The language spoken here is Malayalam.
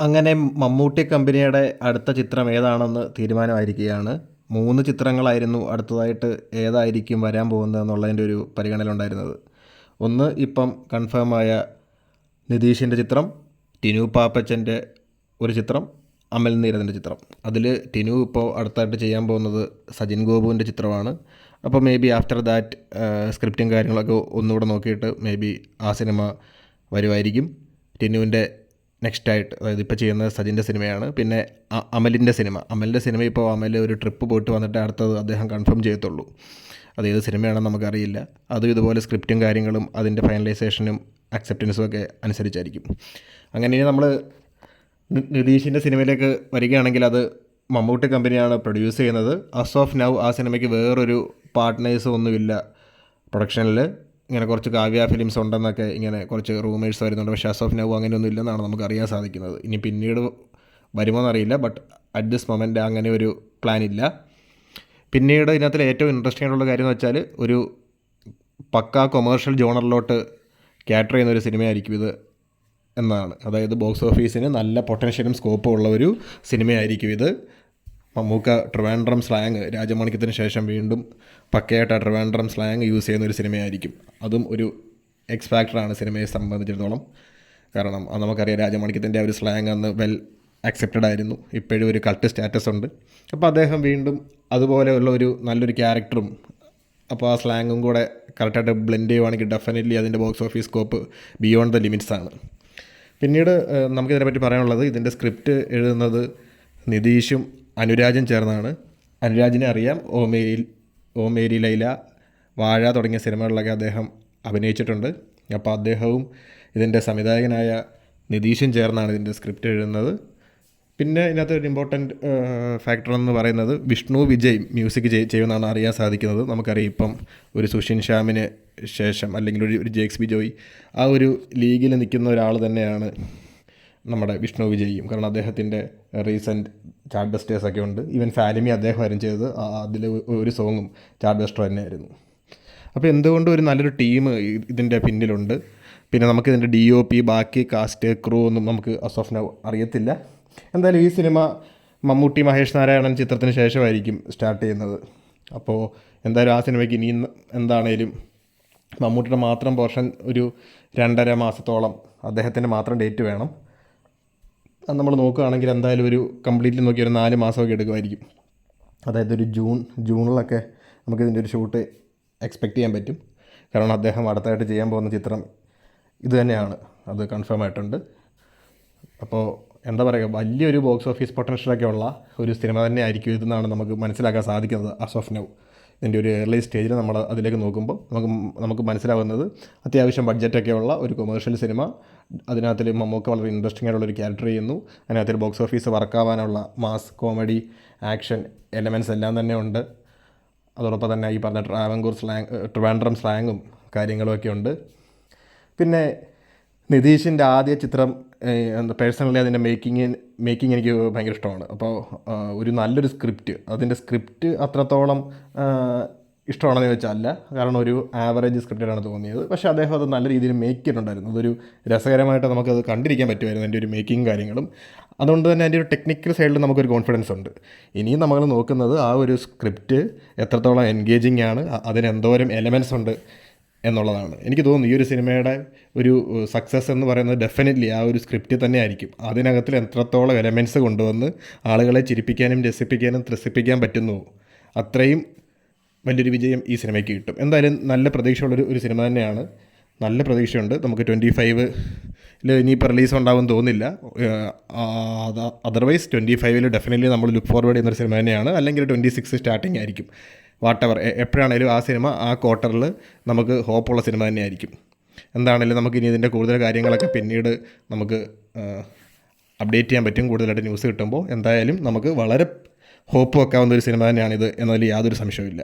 അങ്ങനെ മമ്മൂട്ടി കമ്പനിയുടെ അടുത്ത ചിത്രം ഏതാണെന്ന് തീരുമാനമായിരിക്കുകയാണ്. മൂന്ന് ചിത്രങ്ങളായിരുന്നു അടുത്തതായിട്ട് ഏതായിരിക്കും വരാൻ പോകുന്നത് എന്നുള്ളതിന്റെ ഒരു പരിഗണനയിലുണ്ടായിരുന്നത്. ഒന്ന് ഇപ്പം കൺഫേമായ നിതീഷിന്റെ ചിത്രം ടിനു പാപ്പച്ചന്റെ ഒരു ചിത്രം അമൽ നീരദിന്റെ ചിത്രം. അതിൽ ടിനു ഇപ്പോൾ അടുത്തായിട്ട് ചെയ്യാൻ പോകുന്നത് സജിൻ ഗോപുവിന്റെ ചിത്രമാണ്. അപ്പോൾ മേ ബി ആഫ്റ്റർ ദാറ്റ് സ്ക്രിപ്റ്റും കാര്യങ്ങളൊക്കെ ഒന്നുകൂടെ നോക്കിയിട്ട് മേ ബി ആ സിനിമ വരുമായിരിക്കും. ടിനുവിന്റെ നെക്സ്റ്റ് ആയിട്ട് അതായത് ഇപ്പോൾ ചെയ്യുന്നത് സജിന്റെ സിനിമയാണ്. പിന്നെ അമലിന്റെ സിനിമ. അമലിന്റെ സിനിമ ഇപ്പോൾ അമൽ ഒരു ട്രിപ്പ് പോയിട്ട് വന്നിട്ട് അടുത്തത് അദ്ദേഹം കൺഫേം ചെയ്യത്തുള്ളൂ. അത് ഏത് സിനിമയാണെന്ന് നമുക്കറിയില്ല. അതും ഇതുപോലെ സ്ക്രിപ്റ്റും കാര്യങ്ങളും അതിന്റെ ഫൈനലൈസേഷനും അക്സെപ്റ്റൻസും ഒക്കെ അനുസരിച്ചായിരിക്കും. അങ്ങനെ ഇനി നമ്മൾ നിതീഷിന്റെ സിനിമയിലേക്ക് വരികയാണെങ്കിൽ അത് മമ്മൂട്ടി കമ്പനിയാണ് പ്രൊഡ്യൂസ് ചെയ്യുന്നത്. അസ് ഓഫ് നൗ ആ സിനിമയ്ക്ക് വേറൊരു പാർട്ട്നേഴ്സ് ഒന്നുമില്ല പ്രൊഡക്ഷനിൽ ഇങ്ങനെ കുറച്ച് കാവ്യ ഫിലിംസ് ഉണ്ടെന്നൊക്കെ ഇങ്ങനെ കുറച്ച് റൂമേഴ്സ് വരുന്നുണ്ട്. പക്ഷേ അസോഫ് ഓഫ് നൗ അങ്ങനെയൊന്നും ഇല്ലെന്നാണ് നമുക്ക് അറിയാൻ സാധിക്കുന്നത്. ഇനി പിന്നീട് വരുമോ എന്നറിയില്ല ബട്ട് അറ്റ് ദിസ് മൊമെന്റ് അങ്ങനെ ഒരു പ്ലാൻ ഇല്ല. പിന്നീട് ഇതിനകത്തിൽ ഏറ്റവും ഇൻട്രസ്റ്റിംഗ് ആയിട്ടുള്ള കാര്യം എന്ന് വെച്ചാൽ ഒരു പക്കാ കൊമേഴ്ഷ്യൽ ജോണറിലോട്ട് ക്യാറ്റർ ചെയ്യുന്ന ഒരു സിനിമയായിരിക്കും ഇത് എന്നാണ്. അതായത് ബോക്സ് ഓഫീസിന് നല്ല പൊട്ടൻഷ്യലും സ്കോപ്പും ഉള്ള ഒരു സിനിമയായിരിക്കും ഇത്. മമ്മൂക്ക ട്രിവാൻഡ്രം സ്ലാങ് രാജമാണിക്യത്തിന് ശേഷം വീണ്ടും പക്കയായിട്ട് ആ ട്രിവാൻഡ്രം സ്ലാങ് യൂസ് ചെയ്യുന്ന ഒരു സിനിമയായിരിക്കും. അതും ഒരു എക്സ് ഫാക്ടറാണ് സിനിമയെ സംബന്ധിച്ചിടത്തോളം. കാരണം നമുക്കറിയാം രാജമാണിക്യത്തിന്റെ ആ ഒരു സ്ലാങ് അന്ന് വെൽ അക്സെപ്റ്റഡ് ആയിരുന്നു. ഇപ്പോഴും ഒരു കൾട്ട് സ്റ്റാറ്റസ് ഉണ്ട്. അപ്പോൾ അദ്ദേഹം വീണ്ടും അതുപോലെയുള്ള ഒരു നല്ലൊരു ക്യാരക്ടറും അപ്പോൾ ആ സ്ലാങ്ങും കൂടെ കറക്റ്റായിട്ട് ബ്ലെൻഡ് ചെയ്യുവാണെങ്കിൽ ഡെഫിനറ്റ്ലി അതിന്റെ box office scope beyond the limits ആണ്. പിന്നീട് നമുക്കിതിനെപ്പറ്റി പറയാനുള്ളത് ഇതിന്റെ സ്ക്രിപ്റ്റ് എഴുതുന്നത് നിതീഷും അനുരാജും ചേർന്നാണ്. അനുരാജിനെ അറിയാം. ഓമേരി ഓമേരി ലൈല വാഴ തുടങ്ങിയ സിനിമകളിലൊക്കെ അദ്ദേഹം അഭിനയിച്ചിട്ടുണ്ട്. അപ്പോൾ അദ്ദേഹവും ഇതിന്റെ സംവിധായകനായ നിതീഷും ചേർന്നാണ് ഇതിന്റെ സ്ക്രിപ്റ്റ് എഴുതുന്നത്. പിന്നെ ഇതിനകത്ത് ഒരു ഇമ്പോർട്ടന്റ് ഫാക്ടർ എന്ന് പറയുന്നത് വിഷ്ണു വിജയ് മ്യൂസിക് ചെയ് ചെയ്യുമെന്നാണ് അറിയാൻ സാധിക്കുന്നത്. നമുക്കറിയാം ഇപ്പം ഒരു സുഷിൻ ശ്യാമിന് ശേഷം അല്ലെങ്കിൽ ഒരു ഒരു ജേക്സ് ബിജോയ് ആ ഒരു ലീഗിൽ നിൽക്കുന്ന ഒരാൾ തന്നെയാണ് നമ്മുടെ വിഷ്ണു വിജയിയും കാരണം അദ്ദേഹത്തിന്റെ റീസെന്റ് ചാർട്ട് ബസ്റ്റേഴ്സ് ഒക്കെ ഉണ്ട്. ഈവൻ ഫാലിമി അദ്ദേഹമായിരുന്നു ചെയ്തത്. അതിൽ ഒരു സോങ്ങും ചാർട്ട് ബസ്റ്റർ തന്നെയായിരുന്നു. അപ്പോൾ എന്തുകൊണ്ടും ഒരു നല്ലൊരു ടീം ഇതിന്റെ പിന്നിലുണ്ട്? പിന്നെ നമുക്ക് ഇതിന്റെ ഡി ഒ പി ബാക്കി കാസ്റ്റ് ക്രൂ ഒന്നും നമുക്ക് അസ് ഓഫ് അറിയത്തില്ല. എന്തായാലും ഈ സിനിമ മമ്മൂട്ടി മഹേഷ് നാരായണൻ ചിത്രത്തിന് ശേഷമായിരിക്കും സ്റ്റാർട്ട് ചെയ്യുന്നത്. അപ്പോൾ എന്തായാലും ആ സിനിമയ്ക്ക് ഇനി എന്താണേലും മമ്മൂട്ടിയുടെ മാത്രം പോർഷൻ ഒരു രണ്ടര മാസത്തോളം അദ്ദേഹത്തിന്റെ മാത്രം ഡേറ്റ് വേണം. നമ്മൾ നോക്കുകയാണെങ്കിൽ എന്തായാലും ഒരു കംപ്ലീറ്റ്ലി നോക്കി ഒരു നാല് മാസമൊക്കെ എടുക്കുമായിരിക്കും. അതായത് ഒരു ജൂൺ ജൂണിലൊക്കെ നമുക്ക് ഇതിന്റെ ഒരു ഷൂട്ട് എക്സ്പെക്റ്റ് ചെയ്യാൻ പറ്റും. കാരണം അദ്ദേഹം അടുത്തായിട്ട് ചെയ്യാൻ പോകുന്ന ചിത്രം ഇത് തന്നെയാണ്. അത് കൺഫേം ആയിട്ടുണ്ട്. അപ്പോൾ എന്താ പറയുക വലിയൊരു ബോക്സ് ഓഫീസ് പൊട്ടൻഷ്യലൊക്കെ ഉള്ള ഒരു സിനിമ തന്നെ ആയിരിക്കും ഇതെന്നാണ് നമുക്ക് മനസ്സിലാക്കാൻ സാധിക്കുന്നത് അസോഫ് ഇതിന്റെ ഒരു ഏർലി സ്റ്റേജിൽ നമ്മൾ അതിലേക്ക് നോക്കുമ്പോൾ നമുക്ക് നമുക്ക് മനസ്സിലാവുന്നത് അത്യാവശ്യം ബഡ്ജറ്റൊക്കെ ഉള്ള ഒരു കൊമേഴ്ഷ്യൽ സിനിമ അതിനകത്തിൽ മമ്മൂക്ക വളരെ ഇൻട്രസ്റ്റിംഗ് ആയിട്ടുള്ള ഒരു ക്യാരക്ടർ ചെയ്യുന്നു. അതിനകത്തിൽ ബോക്സ് ഓഫീസ് വർക്കാവാനുള്ള മാസ് കോമഡി ആക്ഷൻ എലമെൻസ് എല്ലാം തന്നെ ഉണ്ട്. അതോടൊപ്പം തന്നെ ഈ പറഞ്ഞ ട്രാവൻകൂർ സ്ലാങ് ട്രിവാൻഡ്രം സ്ലാങ്ങും കാര്യങ്ങളും ഒക്കെ ഉണ്ട്. പിന്നെ നിതീഷിന്റെ ആദ്യ ചിത്രം പേഴ്സണലി അതിന്റെ മേക്കിങ് മേക്കിംഗ് എനിക്ക് ഭയങ്കര ഇഷ്ടമാണ്. അപ്പോൾ ഒരു നല്ലൊരു സ്ക്രിപ്റ്റ് അതിന്റെ സ്ക്രിപ്റ്റ് അത്രത്തോളം ഇഷ്ടമാണെന്ന് ചോദിച്ചാൽ അല്ല കാരണം ഒരു ആവറേജ് സ്ക്രിപ്റ്റാണ് തോന്നിയത്. പക്ഷേ അദ്ദേഹം അത് നല്ല രീതിയിൽ മേക്ക് ചെയ്തിട്ടുണ്ടായിരുന്നു. അതൊരു രസകരമായിട്ട് നമുക്കത് കണ്ടിരിക്കാൻ പറ്റുമായിരുന്നു എന്റെ ഒരു മേക്കിംഗ് കാര്യങ്ങളും. അതുകൊണ്ട് തന്നെ അതിന്റെ ഒരു ടെക്നിക്കൽ സൈഡിൽ നമുക്കൊരു കോൺഫിഡൻസ് ഉണ്ട്. ഇനിയും നമ്മൾ നോക്കുന്നത് ആ ഒരു സ്ക്രിപ്റ്റ് എത്രത്തോളം എൻഗേജിങ് ആണ് അതിന് എന്തോരം എലമെൻസ് ഉണ്ട് എന്നുള്ളതാണ്. എനിക്ക് തോന്നുന്നു ഈ ഒരു സിനിമയുടെ ഒരു സക്സസ് എന്ന് പറയുന്നത് ഡെഫിനറ്റ്ലി ആ ഒരു സ്ക്രിപ്റ്റിൽ തന്നെ ആയിരിക്കും. അതിനകത്തിൽ എത്രത്തോളം എലമെന്റ്സ് കൊണ്ടുവന്ന് ആളുകളെ ചിരിപ്പിക്കാനും രസിപ്പിക്കാനും ത്രസിപ്പിക്കാൻ പറ്റുന്നു അത്രയും വലിയൊരു വിജയം ഈ സിനിമയ്ക്ക് കിട്ടും. എന്തായാലും നല്ല പ്രതീക്ഷയുള്ളൊരു ഒരു സിനിമ തന്നെയാണ്. നല്ല പ്രതീക്ഷയുണ്ട്. നമുക്ക് ട്വന്റി ഫൈവ് ഇനിയിപ്പോൾ റിലീസ് ഉണ്ടാവുമെന്ന് തോന്നില്ല അതർവൈസ് ട്വന്റി ഫൈവിൽ ഡെഫിനറ്റ്ലി നമ്മൾ ലുക്ക് ഫോർവേഡ് ചെയ്യുന്നൊരു സിനിമ തന്നെയാണ്. അല്ലെങ്കിൽ ട്വന്റി സിക്സ് സ്റ്റാർട്ടിങ് ആയിരിക്കും. വാട്ട് എവർ എപ്പോഴാണേലും ആ സിനിമ ആ ക്വാർട്ടറിൽ നമുക്ക് ഹോപ്പുള്ള സിനിമ തന്നെയായിരിക്കും. എന്താണേലും നമുക്ക് ഇനി ഇതിന്റെ കൂടുതൽ കാര്യങ്ങളൊക്കെ പിന്നീട് നമുക്ക് അപ്ഡേറ്റ് ചെയ്യാൻ പറ്റും. കൂടുതലായിട്ട് ന്യൂസ് കിട്ടുമ്പോൾ എന്തായാലും നമുക്ക് വളരെ ഹോപ്പ് വെക്കാവുന്ന ഒരു സിനിമ തന്നെയാണിത് എന്നതിൽ യാതൊരു സംശയവുമില്ല.